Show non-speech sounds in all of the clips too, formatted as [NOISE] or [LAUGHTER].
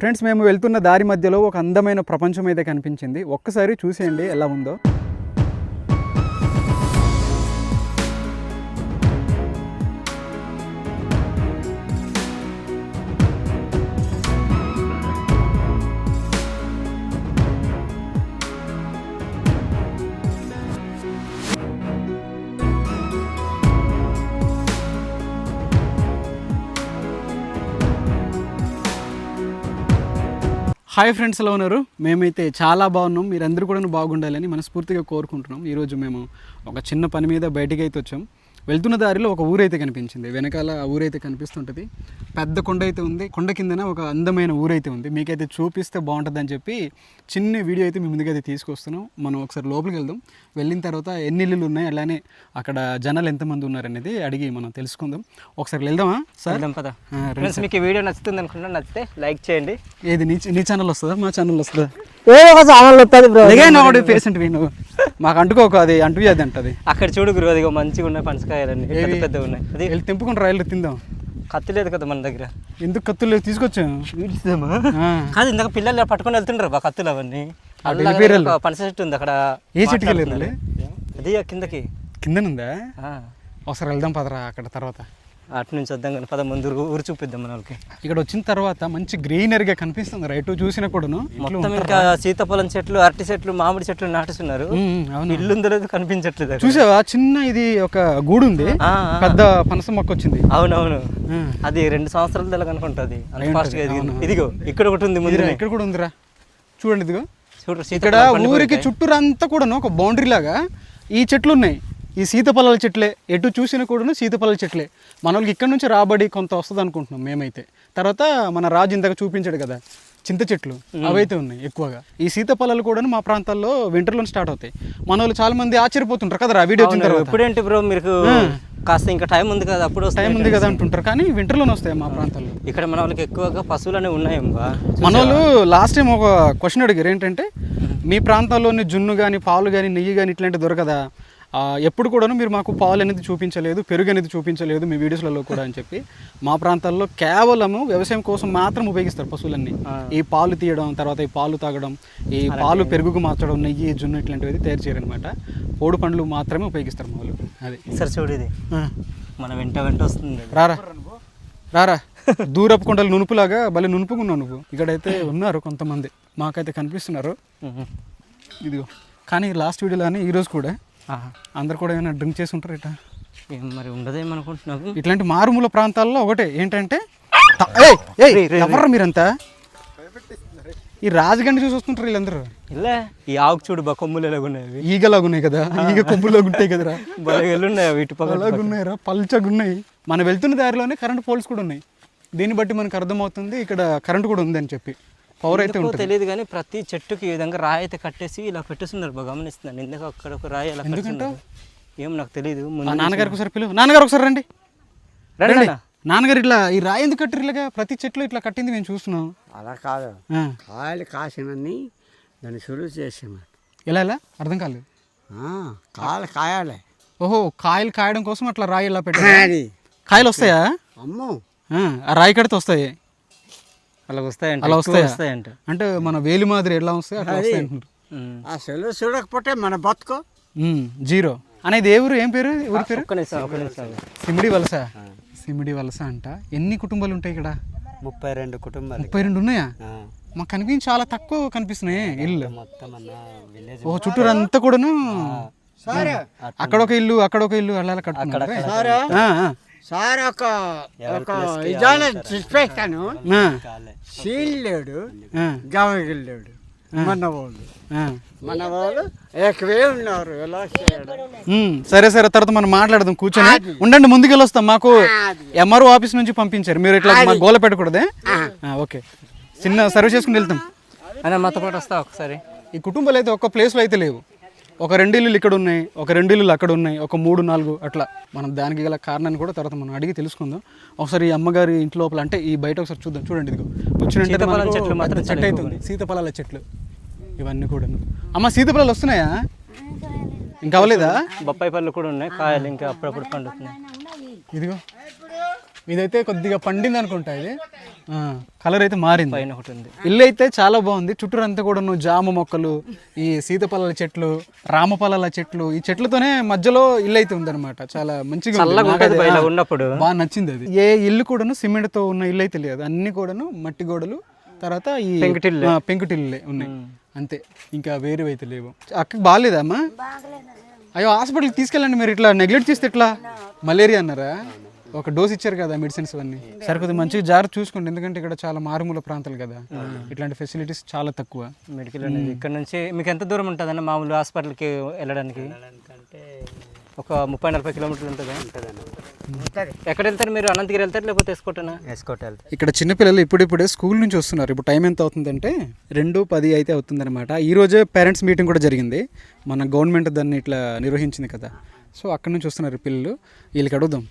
Friends మేము వెళ్తున్న దారి మధ్యలో ఒక అందమైన ప్రపంచం అయితే కనిపించింది. ఒక్కసారి చూసేయండి ఎలా ఉందో. హాయ్ ఫ్రెండ్స్ ఎలా ఉన్నారు? మేమైతే చాలా బాగున్నాం. మీరందరూ కూడా బాగుండాలని మనస్ఫూర్తిగా కోరుకుంటున్నాం. ఈరోజు మేము ఒక చిన్న పని మీద బయటికి అయితే వచ్చాం. వెళ్తున్న దారిలో ఒక ఊరైతే కనిపించింది. వెనకాల ఆ ఊరైతే కనిపిస్తుంటుంది. పెద్ద కొండ అయితే ఉంది. కొండ కిందన ఒక అందమైన ఊరైతే ఉంది. మీకైతే చూపిస్తే బాగుంటుందని చెప్పి చిన్న వీడియో అయితే మీ ముందుకైతే తీసుకొస్తున్నాం. మనం ఒకసారి లోపలికి వెళ్దాం. వెళ్ళిన తర్వాత ఎన్ని ఇల్లులు ఉన్నాయి? అలానే అక్కడ జనాలు ఎంతమంది ఉన్నారనేది అడిగి మనం తెలుసుకుందాం. ఒకసారి వెళ్దామా సార్? పద. ఫ్రెండ్స్ మీకు ఈ వీడియో నచ్చుతుంది అనుకుంటా నచ్చితే లైక్ చేయండి. ఏది? నీ నీ ఛానల్ వస్తుందా? మా ఛానల్ వస్తుందా? ఏ ఒక ఛానల్ వస్తుంది బ్రో. ఒకటి పేషెంట్ వీణు మాకు అంటుకోక అది అంటు అది. అంటది అక్కడ చూడు గురు అది మంచిగా ఉన్నాయి పనసకాయలన్నీ పెద్ద ఏవి? పెద్దగా ఉన్నాయి. అది వెళ్ళి తెంపుకుంటారా వెళ్ళి తిందాం. కత్తి లేదు కదా మన దగ్గర. ఎందుకు కత్తులు లేవు? తీసుకొచ్చాం. ఆ. కాదు ఇందాక పిల్లలు పట్టుకొని వెళ్తుండ్రు బా కత్తులు అవన్నీ. పనస చెట్టు ఉంది అక్కడ. ఏ చెట్టుకి వెళ్ళారు మాట్లాడుతున్నారు. అది కిందకి. కిందనుందా. ఒకసారి వెళ్దాం పదరా అక్కడ తర్వాత. అటు నుంచి వద్దాం కానీ పద ముందు ఊరు- చూపిద్దాం మన వాళ్ళకి. ఇక్కడ వచ్చిన తర్వాత మంచి గ్రీనరీగా కనిపిస్తుంది. రైట్ చూసినా కూడాను. మొత్తం ఇంకా సీతాఫలం చెట్లు అరటి చెట్లు మామిడి చెట్లు అవును. ఇల్లు లేదో కనిపించట్లేదు. చూసావా? చిన్న ఇది ఒక గూడు ఉంది. పెద్ద పనస మొక్క వచ్చింది. అవునవును. అది రెండు సంవత్సరాల దాకా అనుకుంటుంది. ఇదిగో ఇక్కడ ఒకటి ఉంది ముందు ఇక్కడ కూడా ఉందిరా. చూడండి ఇదిగో. ఇక్కడ ఊరికి చుట్టూరు అంతా కూడాను ఒక బౌండరీ లాగా ఈ చెట్లు ఉన్నాయి. ఈ సీతఫలాల చెట్లే ఎటు చూసినా కూడాను సీతఫలాల చెట్లే. మన వాళ్ళకి ఇక్కడ నుంచి రాబడి కొంత వస్తుంది అనుకుంటున్నాం మేమైతే. తర్వాత మన రాజు ఇందాక చూపించాడు కదా చింత చెట్లు అవైతే ఉన్నాయి ఎక్కువగా. ఈ సీతఫలాలు కూడాను మా ప్రాంతాల్లో వింటర్లో స్టార్ట్ అవుతాయి. మన వాళ్ళు చాలా మంది ఆశ్చర్యపోతుంటారు కదా వీడియో వచ్చిన తర్వాత? ఎప్పుడేంటి బ్రో మీకు కాస్త ఇంకా టైం ఉంది కదా అప్పుడు టైం ఉంది కదా అంటుంటారు కానీ వింటర్లోనే వస్తాయి మా ప్రాంతాల్లో. ఇక్కడ మన వాళ్ళకి ఎక్కువగా పశువులు అనేవి ఉన్నాయి మన వాళ్ళు లాస్ట్ టైం ఒక క్వశ్చన్ అడిగారు ఏంటంటే మీ ప్రాంతాల్లోని జున్ను కానీ పాలు కానీ నెయ్యి కానీ ఇట్లాంటివి దొరకదా? ఎప్పుడు కూడాను మీరు మాకు పాలు అనేది చూపించలేదు పెరుగు అనేది చూపించలేదు మీ వీడియోస్లలో కూడా అని చెప్పి మా ప్రాంతాల్లో కేవలము వ్యవసాయం కోసం మాత్రం ఉపయోగిస్తారు పశువులన్నీ. ఈ పాలు తీయడం తర్వాత ఈ పాలు తాగడం ఈ పాలు పెరుగుకు మార్చడం నెయ్యి జున్ను ఇట్లాంటివి తయారు చేయరనమాట. పోడు పండ్లు మాత్రమే ఉపయోగిస్తారు మా వాళ్ళు. అది. సరే చూడు ఇది. మన వెంట వెంట వస్తుంది. రారా. రారా. దూరపు కొండలు నునుపులాగా భలే నునుపుకున్నావు నువ్వు. ఇక్కడైతే ఉన్నారు కొంతమంది. మాకైతే కనిపిస్తున్నారు. ఇదిగో. కానీ లాస్ట్ వీడియోలోనే ఈరోజు కూడా. అందరు కూడా ఏమైనా డ్రింక్ చేసి ఉంటారు ఇట మరి ఉండదేమనుకుంటున్నావు? ఇట్లాంటి మారుమూల ప్రాంతాల్లో ఒకటే ఏంటంటే ఎవర్రా మీరంతా? ఈ రాజగండి చూసి వస్తుంటారు వీళ్ళందరూ. ఇలా ఈ ఆకు చూడు బా కొమ్ములు ఉన్నాయి ఈగలాగా ఉన్నాయి కదా ఈగ కొమ్ములాగా ఉంటాయి కదరా. ఉన్నాయి వీటి అలాగా ఉన్నాయిరా పల్చగా ఉన్నాయి మనం వెళ్తున్న దారిలోనే కరెంట్ పోల్స్ కూడా ఉన్నాయి. దీన్ని బట్టి మనకు అర్థమవుతుంది ఇక్కడ కరెంట్ కూడా ఉందని చెప్పి. పవర్ అయితే ఉంటుంది. తెలియదు కానీ ప్రతి చెట్టుకి ఈ విధంగా రాయి అయితే కట్టేసి ఇలా పెట్టేస్తున్నారు. బాగా గమనిస్తున్నాను. ఎందుకు అక్కడ ఒక రాయి అలా కట్టున్నారు ఏం నాకు తెలియదు నాన్నగారికి ఒకసారి పిలువు. నాన్నగారు ఒకసారి రండి. రండి రండి. నాన్న. నాన్నగారు ఇట్లా ఈ రాయి ఎందుకు కట్టారు ఇలాగా? ప్రతి చెట్లు ఇట్లా కట్టింది మేము చూస్తున్నాం. అలా కాదు. కాయలు కాసినన్ని దాన్ని సులువు చేసాము ఎలా ఎలా? అర్థం కాలేదు. కాయలు కాయాలి. ఓహో కాయలు కాయడం కోసం అట్లా రాయి ఇలా పెట్టారు. అది కాయలు వస్తాయా? అమ్మో. ఆ, ఆ రాయి కడితే వస్తాయి. అలా వస్తాయంట అలా? వస్తాయంట. అంటే మన వేలి మాదిరి ఎలా వస్తాయి అట్లా వస్తాయి చూడకపోతే మన బతుకు. జీరో. అనేది ఏ ఊరు ఏం పేరు ఊరి పేరు? సిమిడి వలస. సిమిడి వలస అంట. ఎన్ని కుటుంబాలు ఉంటాయి ఇక్కడ? ముప్పై రెండు కుటుంబాలు ముప్పై రెండు ఉన్నాయా? మాకు కనిపించి చాలా తక్కువ కనిపిస్తున్నాయి ఇల్లు? మొత్తం అన్న విలేజ్ ఓ చుట్టూరు అంతా కూడాను? అక్కడ ఒక ఇల్లు అక్కడ ఒక ఇల్లు అలా కట్టుకున్నారు? సార్ ఒక ఒక ఇదాన చూసిపెట్టాను సీల్ లేడు ఆ, గవగిల్లేడు మన వాళ్ళు ఆ. మన వాళ్ళు ఏకవే ఉన్నారు ఎలా సరే సరే తర్వాత మనం మాట్లాడదాం కూర్చొని. ఉండండి ముందుకెళ్ళి వస్తాం మాకు ఎంఆర్ఓ ఆఫీస్ నుంచి పంపించారు. మీరు ఇట్లా గోల పెట్టకూడదే? ఆ, ఓకే. చిన్న సర్వ్ చేసుకుని వెళ్తాం. అయినా మాతో పాటు వస్తా ఒకసారి. ఈ కుటుంబాలు అయితే ఒక్క ప్లేస్లో అయితే లేవు. ఒక రెండు ఇల్లులు ఇక్కడ ఉన్నాయి ఒక రెండు ఇల్లులు అక్కడ ఉన్నాయి ఒక మూడు నాలుగు అట్లా. మనం దానికి గల కారణాన్ని కూడా తర్వాత మనం అడిగి తెలుసుకుందాం. ఒకసారి ఈ అమ్మగారి ఇంటి లోపల అంటే ఈ బయట ఒకసారి చూద్దాం. చూడండి ఇదిగో. వచ్చిన చెట్టు అవుతుంది సీతాఫలాల చెట్లు. ఇవన్నీ కూడా అమ్మ సీతాఫలాలు వస్తున్నాయా? ఇంకా అవ్వలేదా? బొప్పాయి పళ్ళు కూడా ఉన్నాయి కాయలు ఇంకా అప్పుడప్పుడు పండుతున్నాయి. ఇదిగో. ఇదైతే కొద్దిగా పండింది అనుకుంటా ఇది. కలర్ అయితే మారింది. పైన ఒకటి ఉంది. ఇల్లు అయితే చాలా బాగుంది. చుట్టూరు అంతా కూడా జామ మొక్కలు ఈ సీతపల్లల చెట్లు రామపల్లల చెట్లు ఈ చెట్లతోనే మధ్యలో ఇల్లు అయితే ఉందన్నమాట. చాలా మంచిగా ఉన్నప్పుడు. బాగా నచ్చింది అది. ఏ ఇల్లు కూడాను సిమెంట్తో ఉన్న ఇల్లు అయితే లేదు. అన్ని కూడాను మట్టి గోడలు తర్వాత ఈ పెంకుటిల్లే. ఉన్నాయి. అంతే. ఇంకా వేరే అయితే లేవు. అక్కకి బాగాలేదా అమ్మా అయ్యో హాస్పిటల్కి తీసుకెళ్ళండి మీరు. ఇట్లా నెగ్లెక్ట్ చేస్తే ఎట్లా? మలేరియా అన్నారా? ఒక డోస్ ఇచ్చారు కదా మెడిసిన్స్ అన్నీ సరే కొద్దిగా మంచిగా జాగ్రత్త చూసుకోండి. ఎందుకంటే ఇక్కడ చాలా మారుమూల ప్రాంతాలు కదా. ఇట్లాంటి ఫెసిలిటీస్ చాలా తక్కువ. మెడికల్ అనేది ఇక్కడ నుంచి మీకు ఎంత దూరం ఉంటుందన్న మామూలు హాస్పిటల్కి వెళ్ళడానికి? ఒక ముప్పై నలభై కిలోమీటర్లు ఉంటుందా? ఎక్కడ వెళ్తారు మీరు? అనంతగిరి వెళ్తారు లేకపోతే ఎస్కోటనా? ఎస్కోట వెళ్తారు ఇక్కడ చిన్నపిల్లలు ఇప్పుడిప్పుడే స్కూల్ నుంచి వస్తున్నారు. ఇప్పుడు టైం ఎంత అవుతుందంటే రెండు పది అయితే అవుతుందన్నమాట. ఈ రోజే పేరెంట్స్ మీటింగ్ కూడా జరిగింది. మన గవర్నమెంట్ దాన్ని ఇట్లా నిర్వహించింది కదా. సో అక్కడ నుంచి వస్తున్నారు పిల్లలు. వీళ్ళకి అడుగుదాం.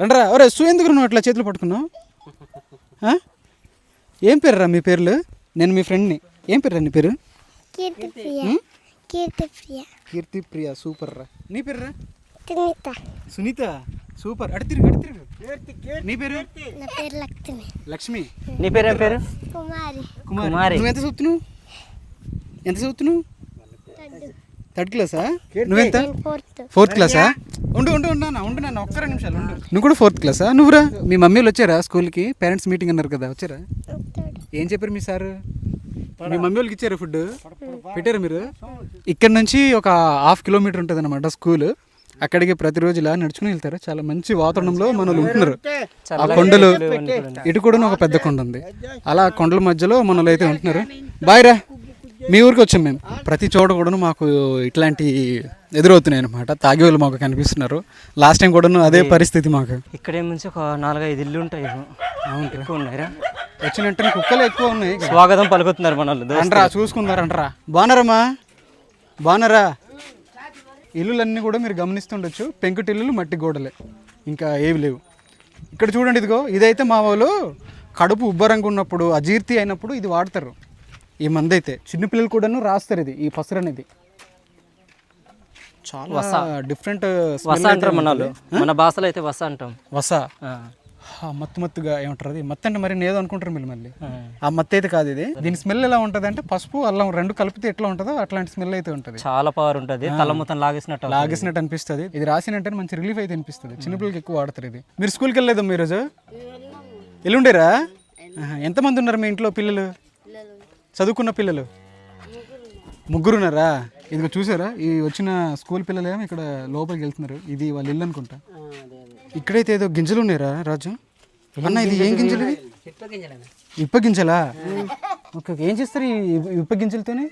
రండ్రా ఒరే సూ ఎందుకు నువ్వు అట్లా చేతులు పట్టుకున్నావు? ఏం పేరురా మీ పేర్లు? నేను మీ ఫ్రెండ్ని. ఏం పేరు నీ పేరు? కీర్తి ప్రియ సూపర్ రా నీ పేరురా? సునీత. సునీత? సూపర్. అటు తిరుగు అటు తిరుగు. నీ పేరు? నా పేరు లక్ష్మి. లక్ష్మి. నీ పేరు ఏం పేరు? కుమారి. కుమారి. కుమారి. నువ్వు ఎంత చదువుతున్నావు? ఎంత చదువుతున్నావు? థర్డ్ క్లాసా నువ్వెంత ఫోర్త్ క్లాసా ఉండు ఉండు ఉండు అన్న ఉండు నాన్న ఒక్క రెండు నిమిషాలు ఉండు. నువ్వు కూడా ఫోర్త్ క్లాసా నువ్వురా మీ మమ్మీ వాళ్ళు వచ్చారా స్కూల్కి పేరెంట్స్ మీటింగ్ అన్నారు కదా వచ్చారా? ఏం చెప్పారు మీ సార్? మీ మమ్మీ వాళ్ళకి ఇచ్చారా ఫుడ్ పెట్టారా మీరు? ఇక్కడ నుంచి ఒక హాఫ్ కిలోమీటర్ ఉంటుంది అనమాట స్కూల్ అక్కడికి ప్రతిరోజు ఇలా నడుచుకుని వెళ్తారు. చాలా మంచి వాతావరణంలో మన వాళ్ళు ఉంటున్నారు. ఆ కొండలు ఇటు కూడా ఒక పెద్ద కొండ ఉంది. అలా కొండల మధ్యలో మనలో అయితే ఉంటున్నారు. బాయ్ రా. మీ ఊరికి వచ్చాం మేము. ప్రతి చోట కూడా మాకు ఇట్లాంటి ఎదురవుతున్నాయి అనమాట తాగే వాళ్ళు మాకు కనిపిస్తున్నారు. లాస్ట్ టైం కూడాను అదే పరిస్థితి మాకు. ఇక్కడ నుంచి ఒక నాలుగైదు ఇల్లు ఉంటాయి. అవును ఎక్కువ ఉన్నాయిరా వచ్చినట్టు కుక్కలు ఎక్కువ ఉన్నాయి. స్వాగతం పలుకుతున్నారు మన వాళ్ళు అంటరా చూసుకున్నారు అంటరా బాగున్నారమ్మా? బాగున్నారా? ఇల్లులన్నీ కూడా మీరు గమనిస్తుండొచ్చు. పెంకుటిల్లులు మట్టి గోడలే. ఇంకా ఏవి లేవు. ఇక్కడ చూడండి ఇదిగో ఇదైతే మా వాళ్ళు కడుపు ఉబ్బరంగా ఉన్నప్పుడు అజీర్తి అయినప్పుడు ఇది వాడతారు. ఈ మంది అయితే చిన్నపిల్లలు కూడాను రాస్తారు ఇది ఈ పసరు అనేది. చాలా డిఫరెంట్ వస అంటారు మన భాషలో అయితే వస అంటాం. వస? మత్తు మత్తుగా ఏమంటారు అది? మత్తు అంటే మరి నేను ఏదో అనుకుంటారు మీరు మళ్ళీ. ఆ. మత్తు అయితే కాదు ఇది. దీని స్మెల్ ఎలా ఉంటుంది అంటే పసుపు అల్లం రెండు కలిపితే ఎట్లా ఉంటుందో అట్లాంటి స్మెల్ అయితే ఉంటుంది. చాలా పవర్ ఉంటుంది. తల మొత్తం లాగేసినట్టు. లాగేసినట్టు అనిపిస్తుంది. ఇది రాసినట్టే మంచి రిలీఫ్ అయితే అనిపిస్తుంది. చిన్నపిల్లలకి ఎక్కువ వాడతారు ఇది. మీరు స్కూల్కి వెళ్ళలేదు మీ రోజు ఎల్లుండేరా? ఎంతమంది ఉన్నారు మీ ఇంట్లో పిల్లలు? చదువుకున్న పిల్లలు? ముగ్గురున్నారా? ఇదిగో చూసారా? ఈ వచ్చిన స్కూల్ పిల్లలేమో ఇక్కడ లోపలికి వెళ్తున్నారు. ఇది వాళ్ళ ఇల్లు అనుకుంటా. ఇక్కడైతే ఏదో గింజలు ఉన్నాయిరా రాజు? అన్న ఇది ఏం గింజలు? ఇప్ప గింజలా? ఓకే. ఏం చేస్తారు ఈ ఇప్ప గింజలతోనే?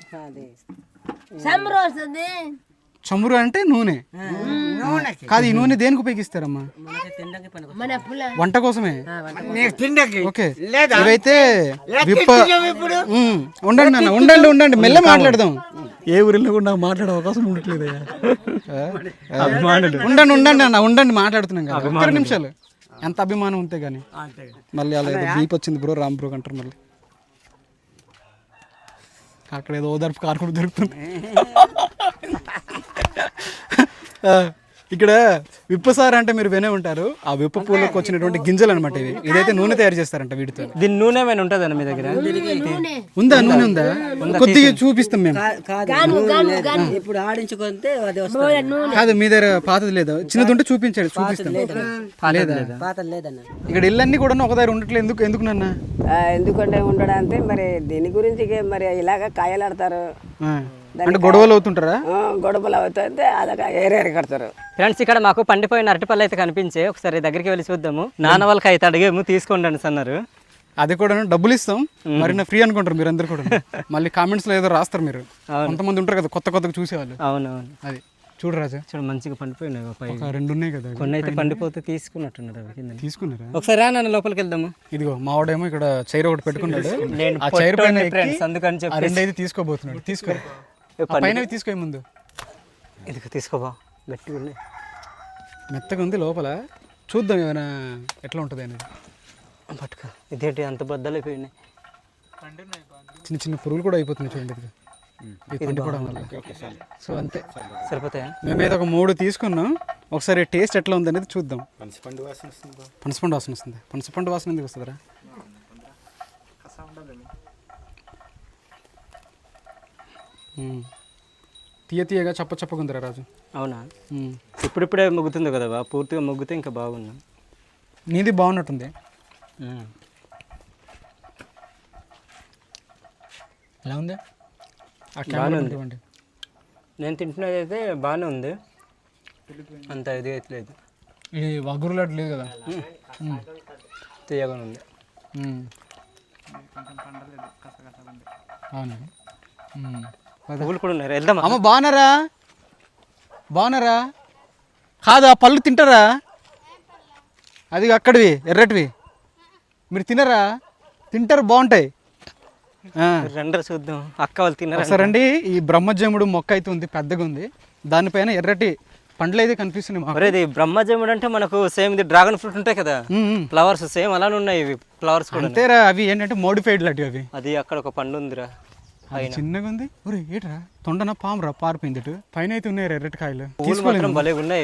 చమురు అంటే నూనె. కాదు ఈ నూనె దేనికి ఉపయోగిస్తారమ్మా? వంట కోసమే? ఓకే. ఇవైతే విప్ప ఉండండి నాన్న ఉండండి ఉండండి. మెల్ల మాట్లాడదాం. ఏ ఊరిలో కూడా మాట్లాడే అవకాశం ఉండట్లేదు ఉండండి ఉండండి అన్న ఉండండి మాట్లాడుతున్నాం కదా. ఒక్క నిమిషాలు. ఎంత అభిమానం ఉంటే గానీ. మళ్ళీ అలా ఏదో బీప్ వచ్చింది బ్రో రామ్ బ్రో అంటారు మళ్ళీ. అక్కడ ఏదో ఓదార్పు కారు కూడా దొరుకుతుంది. [LAUGHS] ఇక్కడ విప్పసార అంటే మీరు వినే ఉంటారు. ఆ విప్ప పూలకు వచ్చినటువంటి గింజలు అనమాట ఇది ఇదైతే నూనె తయారు చేస్తారంట వీటితో. దీని నూనె ఏమైనా ఉంటుందన్న మీ దగ్గర? ఉందా? నూనె ఉందా? కొద్దిగా చూపిస్తాం మేము. ఇప్పుడు ఆడించుకుంటే కాదు మీ దగ్గర పాతది లేదా. చిన్నది ఉంటే చూపించాడు చూపిస్తాం. ఇక్కడ ఇల్లన్నీ కూడా ఒక దగ్గర ఉండట్లేదు ఎందుకు ఎందుకు నాన్న? ఎందుకంటే ఉండడానికి మరి దీని గురించి మరి ఇలాగ కాయలాడతారు. అంటే గొడవలు అవుతుంటారా? ఆ, గొడవలు అవుతుంటే అదొక ఏరేరి కడతారు. ఫ్రెండ్స్ ఇక్కడ మాకు పండిపోయిన అరటిపళ్ళు అయితే కనిపించే. ఒకసారి దగ్గరికి వెళ్ళి చూద్దాము. నాన్న వాళ్ళకి అయితే అడిగేము తీసుకోండి అని అన్నారు. అది కూడా డబ్బులు ఇస్తాం. మరి నా ఫ్రీ అనుకుంటారు మీరు అందరు కూడా [LAUGHS] మళ్ళీ కామెంట్స్లో ఏదో రాస్తారు మీరు. కొంతమంది ఉంటారు కదా కొత్త కొత్తగా చూసేవాళ్ళు. అవునవును. అది చూడు రాజా. చూడు మంచిగా పండిపోయినాయి రెండు ఉన్నాయి కదా కొన్ని అయితే పండిపోతే తీసుకున్నట్టున్నారు అవి తీసుకున్నారా? ఒకసారి రా నాన్న లోపలికి వెళ్దాము. ఇదిగో మావాడేమో ఇక్కడ చైర్ ఒకటి పెట్టుకున్నాడు. నేను ఆ చైర్ పైన అందుకని చెప్పి రెండు అయితే తీసుకోబోతున్నాడు. తీసుకో. పైన తీసుకో ముందు. ఇదిగో తీసుకోబా? గట్టిగా ఉన్నాయి మెత్తగా ఉంది లోపల. చూద్దాం ఏమైనా ఎట్లా ఉంటుంది అనేది. పట్టుకో. ఇదేంటి అంత బద్దలు అయిపోయినాయి చిన్న చిన్న పురుగులు కూడా అయిపోతున్నాయి చూడండి ఇది సో అంతే. సరిపోతాయా? మేమైతే ఒక మూడు తీసుకున్నాం. ఒకసారి టేస్ట్ ఎట్లా ఉంది అనేది చూద్దాం. పనసపండు వాసన వస్తుంది? బా. పనసపండు వాసన వస్తుంది. పనసపండు వాసన ఎందుకు వస్తుందిరా మ్మ్. తీయ తీయగా చప్ప చప్పకుందిరా రాజు. అవునా. ఇప్పుడిప్పుడే మొగ్గుతుంది కదా బా పూర్తిగా మొగ్గితే ఇంకా బాగుంది. నీది బాగున్నట్టుంది. ఎలా ఉంది? ఆ కెమెరా ఉంది. నేను తింటున్నది అయితే బాగానే ఉంది. అంత ఇది అయితే లేదు ఇది వగురు లడ్డు లేదు కదా. మ్మ్. తీయగా ఉంది. అవునా. పువ్వులు కూడా ఉన్నాయి వెళ్దామా? అమ్మ బాగున్నారా? బాగున్నారా? కాదు ఆ పళ్ళు తింటారా? అది అక్కడివి ఎర్రటివి. మీరు తినరా? తింటారు బాగుంటాయి. ఆ. రెండర చూద్దాం. అక్క వాళ్ళు తిన్నారా? ఒకసారి రండి. ఈ బ్రహ్మజముడు మొక్క అయితే ఉంది పెద్దగా ఉంది. దానిపైన ఎర్రటి పండ్లు అయితే కనిపిస్తున్నాయి ఇది బ్రహ్మజముడు అంటే మనకు సేమ్ ఇది డ్రాగన్ ఫ్రూట్ ఉంటాయి కదా. ఫ్లవర్స్ సేమ్ అలానే ఉన్నాయి ఇవి ఫ్లవర్స్ కూడా. అంతేరా అవి ఏంటంటే మోడిఫైడ్ లాంటివి అవి. అది అక్కడ ఒక పండు ఉందిరా. చిన్నగా ఉంది ఒరే ఏట్రా? తొండన పామురా పారిపోయింది ఇటు. పైన అయితే ఉన్నాయి ఎర్రటి కాయలు.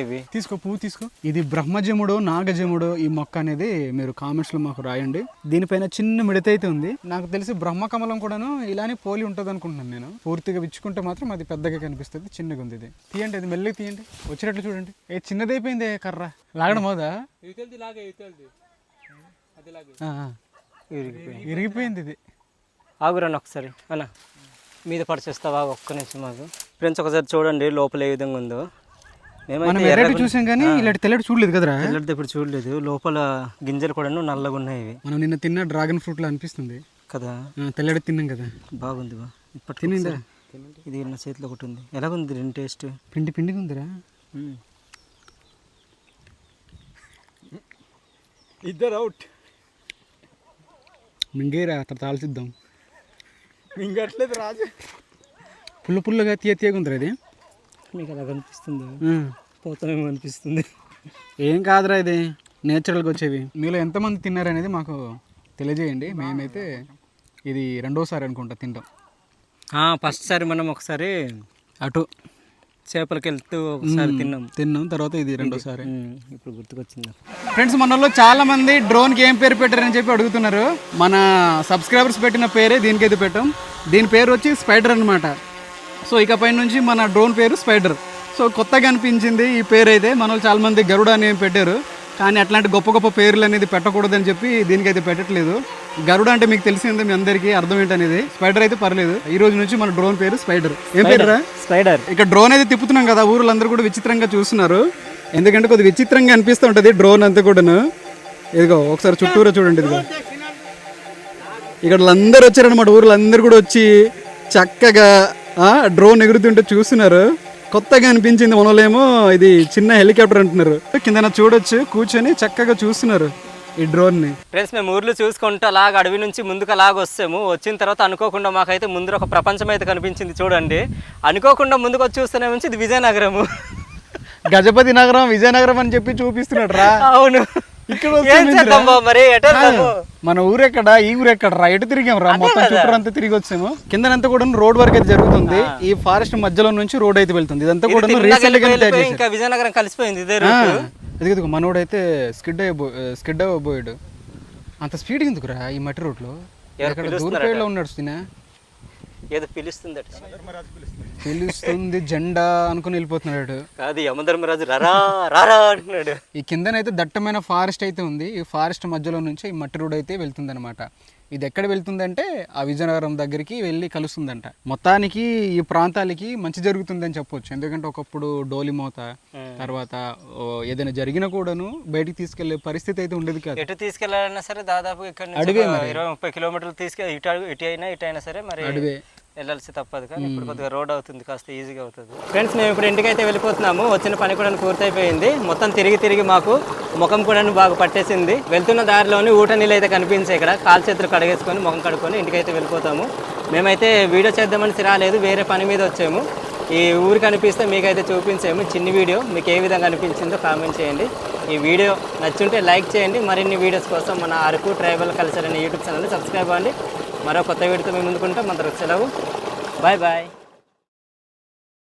ఇవి. తీసుకో పువ్వు తీసుకో. ఇది బ్రహ్మజముడు నాగజముడు ఈ మొక్క అనేది మీరు కామెంట్స్లో మాకు రాయండి. దీనిపైన చిన్న మిడత అయితే ఉంది. నాకు తెలిసి బ్రహ్మకమలం కూడాను ఇలానే పోలి ఉంటుంది అనుకుంటున్నాను నేను. పూర్తిగా విచ్చుకుంటే మాత్రం అది పెద్దగా కనిపిస్తుంది చిన్నగా ఉంది ఇది. తీయండి అది మెల్లిగా తీయండి. వచ్చినట్లు చూడండి. ఏ చిన్నదైపోయింది కర్ర? లాగడం మోదా ఆ, ఆ. విరిగిపోయి ఇరిగిపోయింది ఇది. ఆగురండి ఒకసారి. అన్న మీద పడిచేస్తావా ఒక్క నిమిషం మాకు ఫ్రెండ్స్ ఒకసారి చూడండి లోపల ఏ విధంగా ఉందో. మనం ఎర్రటి చూసాం కానీ ఇలాంటి తెల్లటి చూడలేదు కదరా? తెల్లటిది ఇప్పుడు చూడలేదు. లోపల గింజలు కూడా నల్లగా ఉన్నాయి ఇవి. మనం నిన్న తిన్న డ్రాగన్ ఫ్రూట్ లా అనిపిస్తుంది. కదా? ఆ, తెల్లటి తిన్నాం కదా. బాగుంది బా. ఇప్పటి తినిందా? ఇది నా చేతిలో ఒకటి ఉంది. ఎలా ఉంది రెండు టేస్ట్? పిండి పిండిగా ఉందిరా. ఇద్దరు అవుట్ మింగేరా తర్వాత ఆలోచిద్దాం మింగట్లేదు రాజు. పుల్ల పుల్లగా తీయ తీయగా ఉందిరా ఇది? మీకు అలా కనిపిస్తుంది. పోతామేమో అనిపిస్తుంది. ఏం కాదురా ఇది? నేచురల్గా వచ్చేవి. మీలో ఎంతమంది తిన్నారనేది మాకు తెలియజేయండి. మేమైతే ఇది రెండోసారి అనుకుంటా తింటాం. ఫస్ట్ సారి మనం ఒకసారి అటు. చేపలకి వెళ్తూ ఒకసారి తిన్నాం. తిన్నాం తర్వాత ఇది రెండోసారి. ఇప్పుడు గుర్తుకొచ్చింది. ఫ్రెండ్స్ మనలో చాలా మంది డ్రోన్కి ఏం పేరు పెట్టారని చెప్పి అడుగుతున్నారు. మన సబ్స్క్రైబర్స్ పెట్టిన పేరే దీనికైతే పెట్టాం. దీని పేరు వచ్చి స్పైడర్ అన్నమాట. సో ఇకపై నుంచి మన డ్రోన్ పేరు స్పైడర్. సో కొత్తగా అనిపించింది ఈ పేరు అయితే మన వాళ్ళు చాలా మంది గరుడ అని పెట్టారు. కానీ అట్లాంటి గొప్ప గొప్ప పేర్లు అనేది పెట్టకూడదని చెప్పి దీనికైతే పెట్టట్లేదు. గరుడ అంటే మీకు తెలిసిందే మీ అందరికీ అర్థం ఏంటనేది? స్పైడర్ అయితే పర్లేదు. ఈ రోజు నుంచి మన డ్రోన్ పేరు స్పైడర్. ఏం పేరురా? స్పైడర్. ఇక్కడ డ్రోన్ అయితే తిప్పుతున్నాం కదా ఊర్లందరూ కూడా విచిత్రంగా చూస్తున్నారు. ఎందుకంటే కొద్దిగా విచిత్రంగా అనిపిస్తూ ఉంటుంది డ్రోన్ అంతా కూడాను. ఇదిగో ఒకసారి చుట్టూరా చూడండి ఇదిగో. ఇక్కడ అందరూ వచ్చారనమాట ఊర్లో అందరూ కూడా వచ్చి చక్కగా ఆ, డ్రోన్ ఎగురుతుంటే చూస్తున్నారు. కొత్తగా అనిపించింది మనోళ్ళేమో. ఇది చిన్న హెలికాప్టర్ అంటున్నారు. కింద చూడొచ్చు కూర్చొని చక్కగా చూస్తున్నారు ఈ డ్రోన్ని. ఫ్రెండ్స్ మేము ఊర్లో చూసుకుంటూ అలాగ అడవి నుంచి ముందుకు అలాగ వస్తాము. వచ్చిన తర్వాత అనుకోకుండా మాకైతే ముందు ఒక ప్రపంచం అయితే కనిపించింది చూడండి. అనుకోకుండా ముందుకు వచ్చి చూస్తూనే ఉంచి ఇది విజయనగరము. గజపతి నగరం విజయనగరం అని చెప్పి చూపిస్తున్నాడు రా. అవును. ఇక్కడ మరి? మన ఊరెక్కడ ఈ ఊరెక్కడ రా? ఎటు తిరిగాం రా? మొత్తం చుట్టూ అంతా తిరిగి వచ్చాము. కిందనంతా కూడా రోడ్ వర్క్ అయితే జరుగుతుంది. ఈ ఫారెస్ట్ మధ్యలో నుంచి రోడ్ అయితే వెళ్తుంది. ఇదంతా ఇది కూడా రీసెంట్గా ఇంకా విజయనగరం కలిసిపోయింది ఇదే ఇదిగో ఇదిగో మనోడైతే స్కిడ్ అయిపో స్కిడ్ అవ్వబోయాడు అంత స్పీడ్ ఎందుకురా ఈ మట్టి రోడ్లో? పిలుస్తున్నారట? దూరపేడలో ఉన్నాడు సినా ఏదో పిలుస్తుంది. పిలుస్తుంది జెండా అనుకుని వెళ్ళిపోతున్నాడు. కాదు యమధర్మరాజు రారా రారా అంటున్నాడు. ఈ కిందనైతే దట్టమైన ఫారెస్ట్ అయితే ఉంది. ఈ ఫారెస్ట్ మధ్యలో నుంచి ఈ మట్టి రోడ్ అయితే వెళ్తుంది అనమాట ఇది ఎక్కడ వెళ్తుందంటే ఆ విజయనగరం దగ్గరికి వెళ్ళి కలుస్తుందంట. మొత్తానికి ఈ ప్రాంతాలకి మంచి జరుగుతుందని చెప్పొచ్చు. ఎందుకంటే ఒకప్పుడు డోలి మోత తర్వాత ఏదైనా జరిగినా కూడాను బయటికి తీసుకెళ్ళే పరిస్థితి అయితే ఉండేది కాదు. ఎటు తీసుకెళ్ళాలన్నా సరే దాదాపు ఇక్కడ అడవే. ఇరవై ముప్పై కిలోమీటర్లు తీసుకెళ్ళి ఇటు అడుగు- ఇటు అయినా ఇటు అయినా సరే మరి అడవే. వెళ్ళాల్సి తప్పదు కానీ ఇప్పుడు కొద్దిగా రోడ్ అవుతుంది కాస్త ఈజీగా అవుతుంది. ఫ్రెండ్స్ మేము ఇప్పుడు ఇంటికైతే వెళ్ళిపోతున్నాము. వచ్చిన పని కూడా పూర్తయిపోయింది. మొత్తం తిరిగి తిరిగి మాకు ముఖం కూడా బాగా పట్టేసింది. వెళ్తున్న దారిలోని ఊట నీళ్ళు అయితే కనిపించాయి ఇక్కడ. కాలు చేతులు కడిగేసుకొని ముఖం కడుక్కొని ఇంటికైతే వెళ్ళిపోతాము. మేమైతే వీడియో చేద్దామని రాలేదు వేరే పని మీద వచ్చాము. ఈ ఊరు కనిపిస్తే మీకైతే చూపించాము. చిన్ని వీడియో మీకు ఏ విధంగా అనిపించిందో కామెంట్ చేయండి. ఈ వీడియో నచ్చుంటే లైక్ చేయండి. మరిన్ని వీడియోస్ కోసం మన అరకు ట్రైబల్ కల్చర్ అనే యూట్యూబ్ ఛానల్ని సబ్స్క్రైబ్ అవ్వండి. మరో కొత్త వీడితో మేము ముందుకుంటాం మన సెలవు. Bye bye.